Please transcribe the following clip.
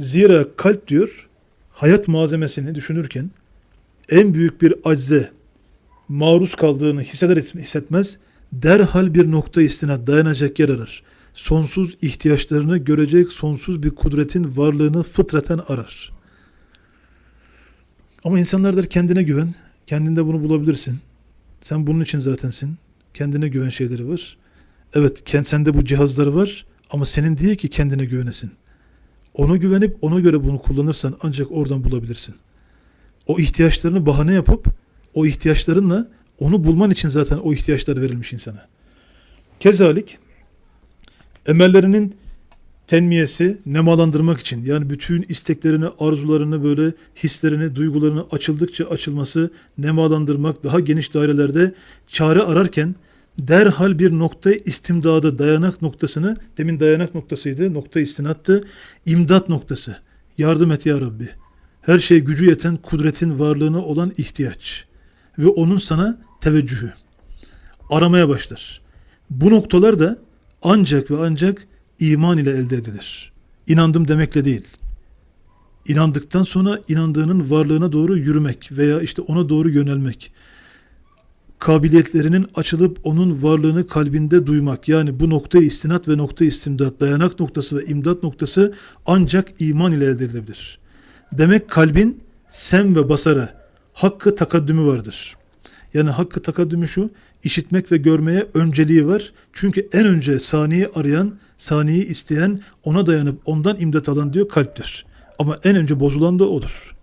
Zira kalp diyor hayat malzemesini düşünürken en büyük bir acze maruz kaldığını hisseder hissetmez derhal bir nokta istinad dayanacak yer arar. Sonsuz ihtiyaçlarını görecek sonsuz bir kudretin varlığını fıtraten arar. Ama insanlar der kendine güven. Kendinde bunu bulabilirsin. Sen bunun için zatensin. Kendine güven şeyleri var. Evet sende bu cihazlar var ama senin değil ki kendine güvenesin. Ona güvenip ona göre bunu kullanırsan ancak oradan bulabilirsin. O ihtiyaçlarını bahane yapıp o ihtiyaçlarınla onu bulman için zaten o ihtiyaçlar verilmiş insana. Kezalik emellerinin tenmiyesi nemalandırmak için yani bütün isteklerini, arzularını böyle hislerini, duygularını açıldıkça açılması, nemalandırmak, daha geniş dairelerde çare ararken derhal bir nokta istimdada dayanak noktasını demin dayanak noktasıydı, nokta istinattı, imdat noktası. Yardım et ya Rabbi. Her şeye gücü yeten kudretin varlığına olan ihtiyaç ve onun sana teveccühü. Aramaya başlar. Bu noktalar da ancak ve ancak iman ile elde edilir. İnandım demekle değil. İnandıktan sonra inandığının varlığına doğru yürümek veya işte ona doğru yönelmek. Kabiliyetlerinin açılıp onun varlığını kalbinde duymak. Yani bu nokta istinat ve nokta istimdat, dayanak noktası ve imdat noktası ancak iman ile elde edilebilir. Demek kalbin sem ve basara hakkı takaddümü vardır. Yani hakkı takaddümü şu, işitmek ve görmeye önceliği var. Çünkü en önce saniyeyi arayan, saniyeyi isteyen, ona dayanıp ondan imdat alan diyor kalptir. Ama en önce bozulan da odur.